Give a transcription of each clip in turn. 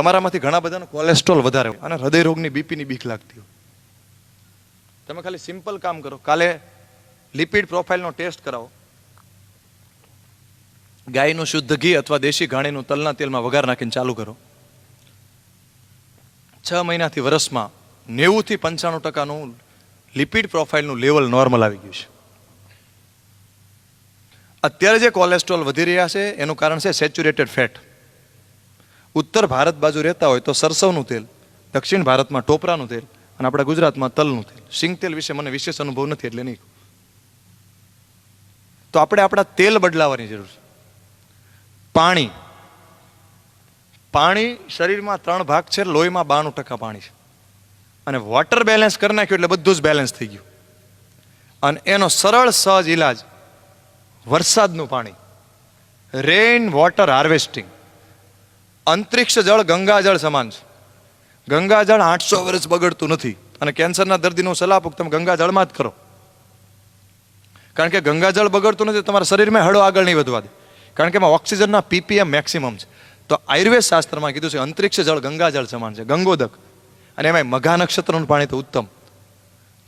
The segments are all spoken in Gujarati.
તમારામાંથી ઘણા બધાનો કોલેસ્ટ્રોલ વધારે હોય અને હૃદય રોગની બીપીની બીક લાગતી હોય. તમે ખાલી સિમ્પલ કામ કરો. કાલે લિપિડ પ્રોફાઇલનો ટેસ્ટ કરાવો. ગાયનું શુદ્ધ ઘી અથવા દેશી ઘાણીનું તલના તેલમાં વઘાર નાખીને ચાલુ કરો. છ મહિનાથી વર્ષમાં નેવુંથી પંચાણું ટકાનું લિપિડ પ્રોફાઇલનું લેવલ નોર્મલ આવી ગયું છે. અત્યારે જે કોલેસ્ટ્રોલ વધી રહ્યા છે, એનું કારણ છે સેચ્યુરેટેડ ફેટ ઉત્તર ભારત બાજુ રહેતા હોય તો સરસવનું તેલ, દક્ષિણ ભારતમાં ટોપરાનું તેલ અને આપણા ગુજરાતમાં તલનું તેલ. સિંગ તેલ વિશે મને વિશેષ અનુભવ નથી એટલે નહીં તો આપણે આપણા તેલ બદલાવાની જરૂર છે. પાણી. પાણી શરીરમાં ત્રણ ભાગ છે, લોહીમાં બાણું ટકા પાણી છે. અને વોટર બેલેન્સ કરી નાખ્યું એટલે બધું જ બેલેન્સ થઈ ગયું. અને એનો સરળ, સહજ ઇલાજ વરસાદનું પાણી. રેઇન વોટર હાર્વેસ્ટિંગ અંતરિક્ષ જળ ગંગાજળ સમાન છે. ગંગાજળ આઠસો વર્ષ બગડતું નથી અને કેન્સરના દર્દીનું સલાહ આપું કે તમે ગંગાજળમાં જ કરો. કારણ કે ગંગાજળ બગડતું નથી, તમારા શરીરમાં હળો આગળ નહીં વધવા દે. કારણ કે એમાં ઓક્સિજનના પીપીએમ મેક્સિમમ છે. તો આયુર્વેદ શાસ્ત્રમાં કીધું છે અંતરિક્ષ જળ ગંગાજળ સમાન છે. ગંગોદક. અને એમાં મઘા નક્ષત્રનું પાણી તો ઉત્તમ.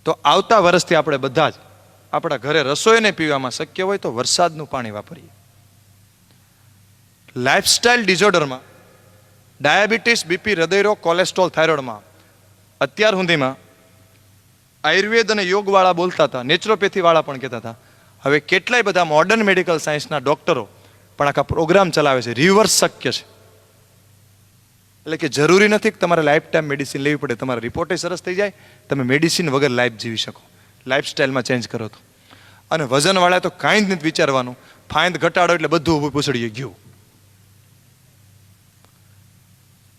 તો આવતા વર્ષથી આપણે બધા જ આપણા ઘરે રસોઈને પીવામાં શક્ય હોય તો વરસાદનું પાણી વાપરીએ. લાઇફસ્ટાઇલ ડિઝોર્ડરમાં ડાયાબિટીસ, બીપી, હૃદયરોગ, કોલેસ્ટ્રોલ, થાઇરોઇડમાં. અત્યાર સુધીમાં આયુર્વેદ અને યોગવાળા બોલતા હતા, નેચરોપેથીવાળા પણ કહેતા હતા. હવે કેટલાય બધા મોડર્ન મેડિકલ સાયન્સના ડોક્ટરો પણ આખા પ્રોગ્રામ ચલાવે છે રિવર્સ શક્ય છે. એટલે કે જરૂરી નથી કે તમારે લાઈફ ટાઈમ મેડિસિન લેવી પડે, તમારા રિપોર્ટે સરસ થઈ જાય, તમે મેડિસિન વગર લાઈફ જીવી શકો. લાઈફસ્ટાઈલમાં ચેન્જ કરો તો. અને વજનવાળા તો કાંઈ જ નથી વિચારવાનું. ફાઇન્દ ઘટાડો એટલે બધું ઊભું પૂછડીએ ગયું.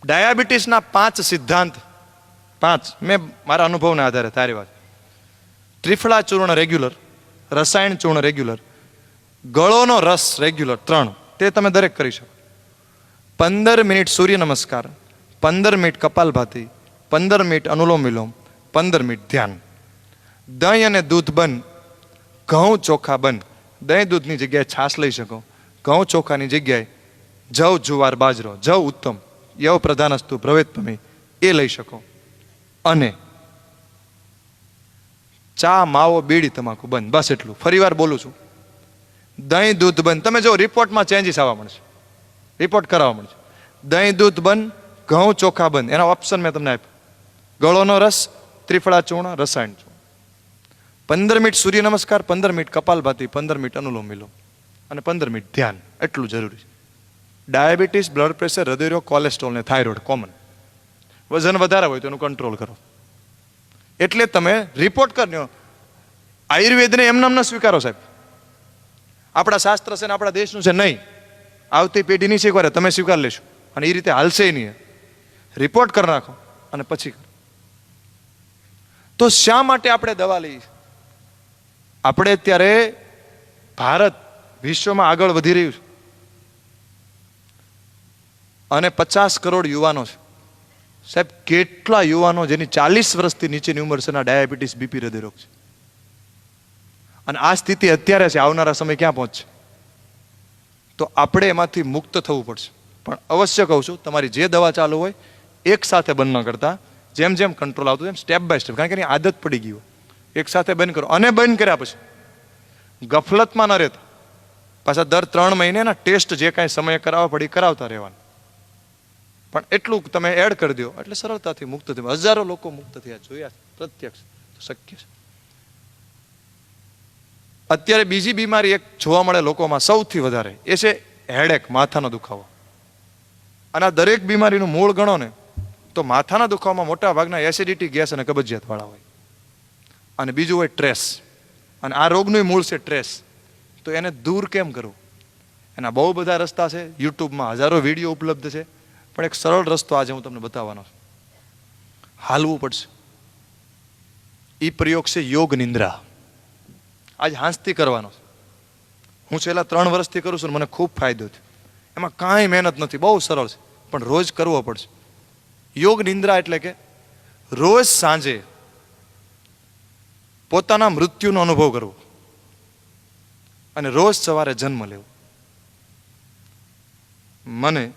ડાયાબિટીસના પાંચ સિદ્ધાંત. પાંચ. મેં મારા અનુભવના આધારે, તારી વાત. ત્રિફળા ચૂર્ણ રેગ્યુલર, રસાયણ ચૂર્ણ રેગ્યુલર, ગળોનો રસ રેગ્યુલર, ત્રણ. તે તમે દરેક કરી શકો. પંદર મિનિટ સૂર્ય નમસ્કાર, પંદર મિનિટ કપાલભાતી, પંદર મિનિટ અનુલોમ વિલોમ, પંદર મિનિટ ધ્યાન. દહીં અને દૂધ બન ઘઉં ચોખા બન દહીં દૂધની જગ્યાએ છાશ લઈ શકો. ઘઉં ચોખાની જગ્યાએ જવ જુવાર બાજરો, જવ ઉત્તમ. યવ પ્રધાનસ્તુ પ્રવેદપમી એ લઈ શકો અને ચા માવો બીડી તમાકુ બંધ બસ એટલું ફરીવાર બોલું છું દહીં દૂધ બંધ તમે જો રિપોર્ટમાં ચેન્જીસ આવવા મળશે રિપોર્ટ કરાવવા મળશે દહીં દૂધ બંધ ઘઉં ચોખા બંધ એના ઓપ્શન મેં તમને આપ્યો ગળોનો રસ ત્રિફળા ચૂર્ણ રસાયણ ચૂર્ણ પંદર મિનિટ સૂર્ય નમસ્કાર પંદર મિનિટ કપાલભાતી પંદર મિનિટ અનુલોમ વિલોમ અને પંદર મિનિટ ધ્યાન એટલું જરૂરી છે ડાયાબિટીસ, બ્લડ પ્રેશર, હૃદયરોગ, કોલેસ્ટ્રોલ ને થાઇરોઇડ કોમન. વજન વધારે હોય તો એનું કંટ્રોલ કરો. એટલે તમે રિપોર્ટ કરજો. આયુર્વેદને એમ નામ ન સ્વીકારો સાહેબ. આપણા શાસ્ત્ર છે ને આપણા દેશનું છે નહીં. આવતી પેઢી નહીં સ્વીકારે તમે સ્વીકાર લેશો. અને એ રીતે હાલશે નહીં. રિપોર્ટ કરી નાખો અને પછી. તો શા માટે આપણે દવા લઈએ? આપણે અત્યારે ભારત વિશ્વમાં આગળ વધી રહ્યું છે. અને પચાસ કરોડ યુવાનો છે. સાહેબ, કેટલા યુવાનો જેની ચાલીસ વર્ષથી નીચેની ઉંમર છે ડાયાબિટીસ બીપી હૃદયરોગ છે? અને આ સ્થિતિ અત્યારે છે, આવનારા સમય ક્યાં પહોંચશે? તો આપણે એમાંથી મુક્ત થવું પડશે. પણ અવશ્ય કહું છું, તમારી જે દવા ચાલુ હોય, એક સાથે બંધ ન કરતા. જેમ જેમ કંટ્રોલ આવતું એમ સ્ટેપ બાય સ્ટેપ કારણ કે એની આદત પડી ગઈ હોય. એક સાથે બંધ કરો. અને બંધ કર્યા પછી ગફલતમાં ન રહેતા. પાછા દર ત્રણ મહિનેના ટેસ્ટ જે કાંઈ સમયે કરાવવા પડી કરાવતા રહેવાનું. પણ એટલું તમે એડ કરી દો. એટલે સરળતાથી મુક્ત થયું. હજારો લોકો મુક્ત થયા. જોયા પ્રત્યક્ષ. શક્ય છે. અત્યારે બીજી બીમારી એક જોવા મળે લોકોમાં સૌથી વધારે. એ છે હેડેક માથાનો દુખાવો. અને આ દરેક બીમારીનું મૂળ ગણો ને, તો માથાના દુખાવામાં મોટા ભાગના એસિડિટી ગેસ અને કબજિયાત વાળા હોય. અને બીજું હોય ટ્રેસ અને આ રોગનું મૂળ છે ટ્રેસ તો એને દૂર કેમ કરવું? એના બહુ બધા રસ્તા છે. યુટ્યુબમાં હજારો વીડિયો ઉપલબ્ધ છે. પણ એક સરળ રસ્તો આજે હું તમને બતાવવાનો છું. હાલવું પડશે. એ પ્રયોગ છે યોગ નિંદ્રા. આજ હાંસથી કરવાનો હું છેલ્લા ત્રણ વર્ષથી કરું છું મને ખૂબ ફાયદો થયો. એમાં કાંઈ મહેનત નથી, બહુ સરળ છે. પણ રોજ કરવો પડશે. યોગ નિંદ્રા એટલે કે રોજ સાંજે પોતાના મૃત્યુનો અનુભવ કરવો. અને રોજ સવારે જન્મ લેવો. મને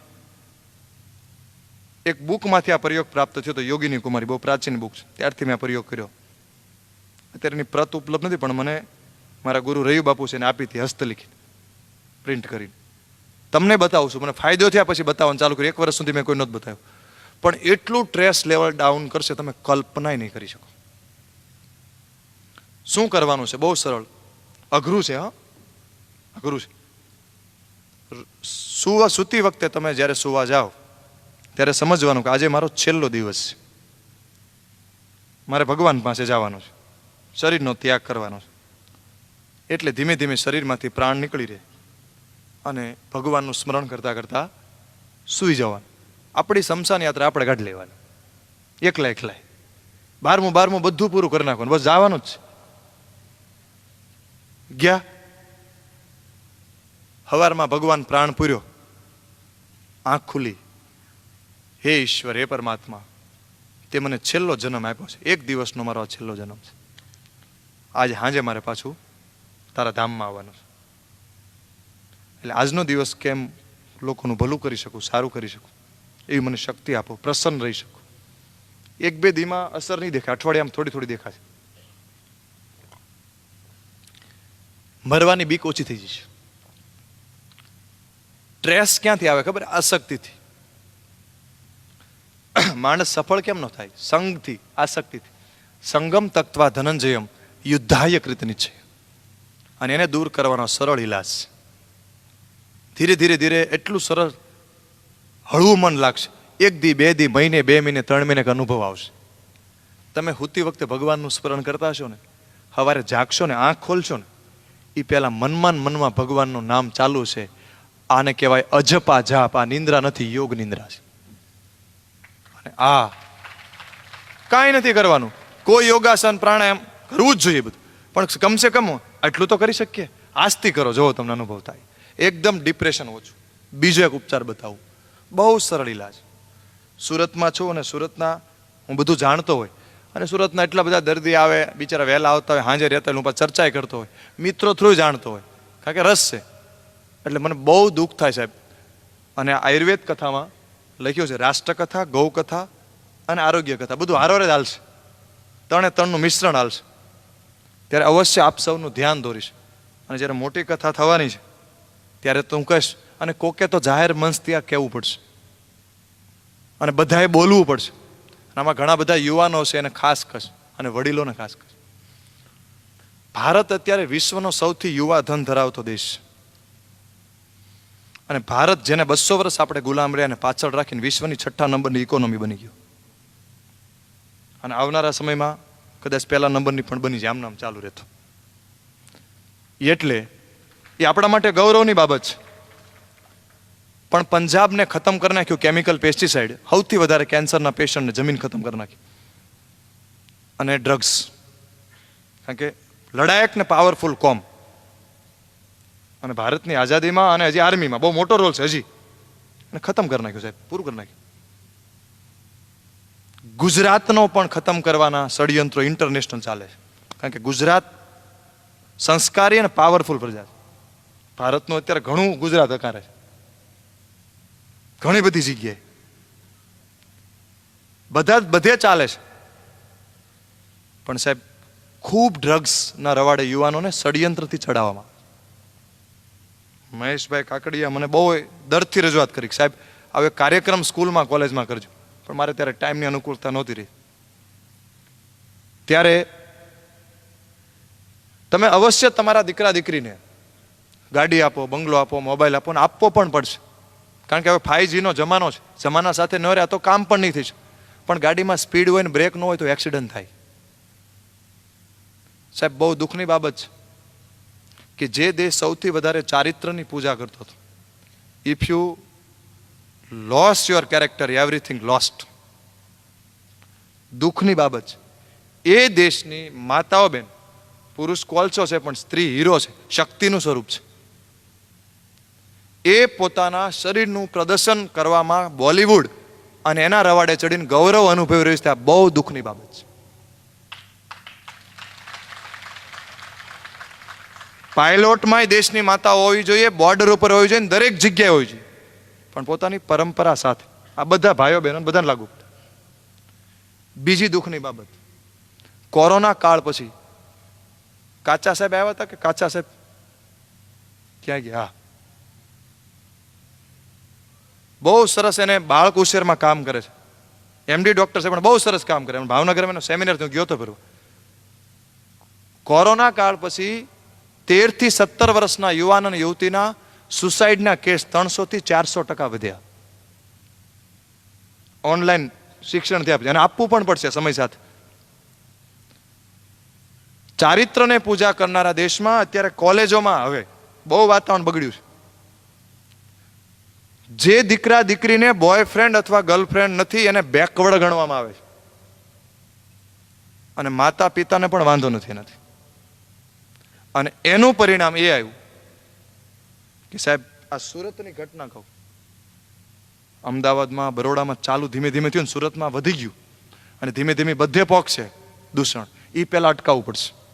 એક બુકમાંથી આ પ્રયોગ પ્રાપ્ત થયો તો યોગીની કુમારી બહુ પ્રાચીન બુક છે. ત્યારથી મેં પ્રયોગ કર્યો. અત્યારે પ્રત ઉપલબ્ધ નથી, પણ મને મારા ગુરુ રયુ બાપુ છે એને આપી હતી, હસ્તલિખિત. પ્રિન્ટ કરીને. તમને બતાવું છું, મને ફાયદો થયા પછી બતાવવાનું ચાલુ કર્યું. એક વર્ષ સુધી મેં કોઈ નહોતું બતાવ્યું. પણ એટલું ટ્રેસ લેવલ ડાઉન કરશે, તમે કલ્પનાય નહીં કરી શકો. શું કરવાનું છે? બહુ સરળ. અઘરું છે, હા? અઘરું છે. સુવા, સૂતી વખતે તમે જ્યારે સુવા જાઓ ત્યારે સમજવાનું કે આજે મારો છેલ્લો દિવસ છે. મારે ભગવાન પાસે જવાનું છે. શરીરનો ત્યાગ કરવાનો છે. એટલે ધીમે ધીમે શરીરમાંથી પ્રાણ નીકળી રહે. અને ભગવાનનું સ્મરણ કરતા કરતા સૂઈ જવાનું. આપણી શમશાન યાત્રા આપણે કાઢી લેવાની. એકલા એકલાય બારમું બારમું બધું પૂરું કરી નાખવાનું. બસ જવાનું જ છે. ગયા. હવારમાં ભગવાન પ્રાણ પૂર્યો. આંખ ખુલી. હે ઈશ્વર, હે પરમાત્મા, તે મને છેલ્લો જન્મ આપ્યો છે. એક દિવસનો મારો છેલ્લો જન્મ છે. આજે સાંજે મારે પાછું તારા ધામમાં આવવાનું છે. એટલે આજનો દિવસ કેમ લોકોનું ભલું કરી શકું, સારું કરી શકું? એવી મને શક્તિ આપો, પ્રસન્ન રહી શકું. એક બે દીમાં અસર નહીં દેખાય, અઠવાડિયામાં થોડી થોડી દેખાશે. મરવાની બીક ઓછી થઈ જશે. સ્ટ્રેસ ક્યાંથી આવે ખબર? આસક્તિથી. માણસ સફળ કેમ ન થાય? સંઘથી, આસક્તિથી. સંગમ તત્વા ધનંજયમ, યુદ્ધાય કૃતની છે અને એને દૂર કરવાનો સરળ ઇલાજ ધીરે ધીરે ધીરે એટલું સરળ હળવું મન લાગશે. એક દી, બે દી, મહિને, બે મહિને, ત્રણ મહિને અનુભવ આવશે. તમે હુતી વખતે ભગવાનનું સ્મરણ કરતા હશો ને? સવારે જાગશો ને, આંખ ખોલશો ને? એ પહેલાં મનમાં મનમાં ભગવાનનું નામ ચાલુ છે. આને કહેવાય અજપા જાપ. આ નિંદ્રા નથી, યોગ નિંદ્રા છે. આ કાંઈ નથી કરવાનું. કોઈ યોગાસન, પ્રાણાયામ કરવું જ જોઈએ બધું. પણ કમસે કમ આટલું તો કરી શકીએ. આજથી કરો જો તમને અનુભવ થાય. એકદમ ડિપ્રેશન ઓછું. બીજો એક ઉપચાર બતાવું. બહુ સરળ ઇલાજ સુરતમાં છું અને સુરતના હું બધું જાણતો હોય. અને સુરતના એટલા બધા દર્દી આવે, બિચારા વહેલા આવતા હોય હાંજે રહેતા હોય, હું પાછો ચર્ચાએ કરતો હોય. મિત્રો થ્રુ જાણતો હોય. કારણ કે રસ છે. એટલે મને બહુ દુઃખ થાય સાહેબ. અને આયુર્વેદ કથામાં લખ્યું છે રાષ્ટ્રકથા, ગૌકથા અને આરોગ્ય કથા બધું હારોરે જ હાલશે. ત્રણે ત્રણનું મિશ્રણ હાલશે. ત્યારે અવશ્ય આપ સૌનું ધ્યાન દોરીશ. અને જ્યારે મોટી કથા થવાની છે, ત્યારે તું કહીશ, અને કોકે તો જાહેર મંચથી ત્યાં કહેવું પડશે. અને બધાએ બોલવું પડશે. આમાં ઘણા બધા યુવાનો છે એને ખાસ કશ અને વડીલોને ખાસ કશ ભારત અત્યારે વિશ્વનો સૌથી યુવા ધન ધરાવતો દેશ છે. અને ભારત જેને બસો વર્ષ આપણે ગુલામ રહ્યા અને પાછળ રાખીને વિશ્વની છઠ્ઠા નંબરની ઇકોનોમી બની ગયો. અને આવનારા સમયમાં કદાચ પહેલા નંબરની પણ બની જાય, આમ નામ ચાલુ રહેતો. એટલે એ આપણા માટે ગૌરવની બાબત છે. પણ પંજાબને ખતમ કરી નાખ્યું કેમિકલ પેસ્ટિસાઇડ સૌથી વધારે કેન્સરના પેશન્ટને જમીન ખતમ કરી નાખી. અને ડ્રગ્સ કારણ કે લડાયક ને પાવરફુલ કોમ. અને ભારતની આઝાદીમાં અને હજી આર્મીમાં. બહુ મોટો રોલ છે, હજી. અને ખતમ કરી નાખ્યું, સાહેબ. પૂરું કરી નાખ્યું. ગુજરાતનો પણ ખતમ કરવાના ષડયંત્રો ઇન્ટરનેશનલ ચાલે છે. કારણ કે ગુજરાત સંસ્કારી અને પાવરફુલ પ્રજા છે. ભારતનું અત્યારે ઘણું ગુજરાત હકારે છે. ઘણી બધી જગ્યાએ. બધા બધે ચાલે છે. પણ સાહેબ, ખૂબ ડ્રગ્સના રવાડે યુવાનોને ષડયંત્રથી ચડાવવામાં. મહેશભાઈ કાકડિયા મને બહુ દર્દથી રજૂઆત કરી સાહેબ, હવે કાર્યક્રમ સ્કૂલમાં, કોલેજમાં કરજો. પણ મારે ત્યારે ટાઈમની અનુકૂળતા નહોતી રહી. ત્યારે તમે અવશ્ય તમારા દીકરા દીકરીને ગાડી આપો, બંગલો આપો, મોબાઈલ આપો ને આપવો પણ પડશે. કારણ કે હવે ફાઈવજીનો જમાનો છે. જમાના સાથે ન રહ્યા તો કામ પણ નહીં થઈ પણ ગાડીમાં સ્પીડ હોય ને બ્રેક ન હોય તો એક્સિડન્ટ થાય. સાહેબ, બહુ દુઃખની બાબત છે. કે જે દેશ સૌથી વધારે ચારિત્રની પૂજા કરતો હતો. If you lose your character everything lost દુઃખની બાબત છે. એ દેશની માતાઓ બેન, પુરુષ કોલસો છે, પણ સ્ત્રી હીરો છે. શક્તિનું સ્વરૂપ છે. એ પોતાના શરીરનું પ્રદર્શન કરવામાં બોલિવૂડ અને એના રવાડે ચડીને ગૌરવ અનુભવી રહ્યું છે. આ બહુ દુઃખની બાબત છે. પાયલોટમાંય દેશની માતાઓ હોવી જોઈએ, બોર્ડર ઉપર હોવી જોઈએ દરેક જગ્યાએ હોવી જોઈએ. પણ પોતાની પરંપરા સાથે આ બધા ભાઈઓ બહેનો બધાને લાગુ બીજી દુઃખની બાબત. કોરોના કાળ પછી કાચા સાહેબ આવ્યા હતા કે કાચા સાહેબ ક્યાં ગયા? બહુ સરસ એને બાળક ઉછેરમાં કામ કરે છે. એમડી ડોક્ટર છે પણ બહુ સરસ કામ કરે. ભાવનગરમાં એનો સેમિનાર હું ગયો હતો ફરવા. કોરોના કાળ પછી તેરથી સત્તર વર્ષના યુવાન અને યુવતીના સુસાઇડના કેસ ત્રણસોથી ચારસો ટકા વધ્યા. ઓનલાઈન શિક્ષણથી આપશે અને આપવું પણ પડશે સમય સાથે. ચારિત્રને પૂજા કરનારા દેશમાં અત્યારે કોલેજોમાં હવે બહુ વાતાવરણ બગડ્યું છે. જે દીકરા દીકરીને બોયફ્રેન્ડ અથવા ગર્લફ્રેન્ડ નથી એને બેકવર્ડ ગણવામાં આવે છે. અને માતા પિતાને પણ વાંધો નથી એનાથી. અને એનું પરિણામ એ આવ્યું કે સાહેબ, આ સુરતની ઘટના કહું. અમદાવાદમાં બરોડામાં ચાલુ ધીમે ધીમે થયું ને સુરતમાં વધી ગયું. અને ધીમે ધીમે બધે પોક છે દૂષણ. એ પહેલાં અટકાવવું પડશે.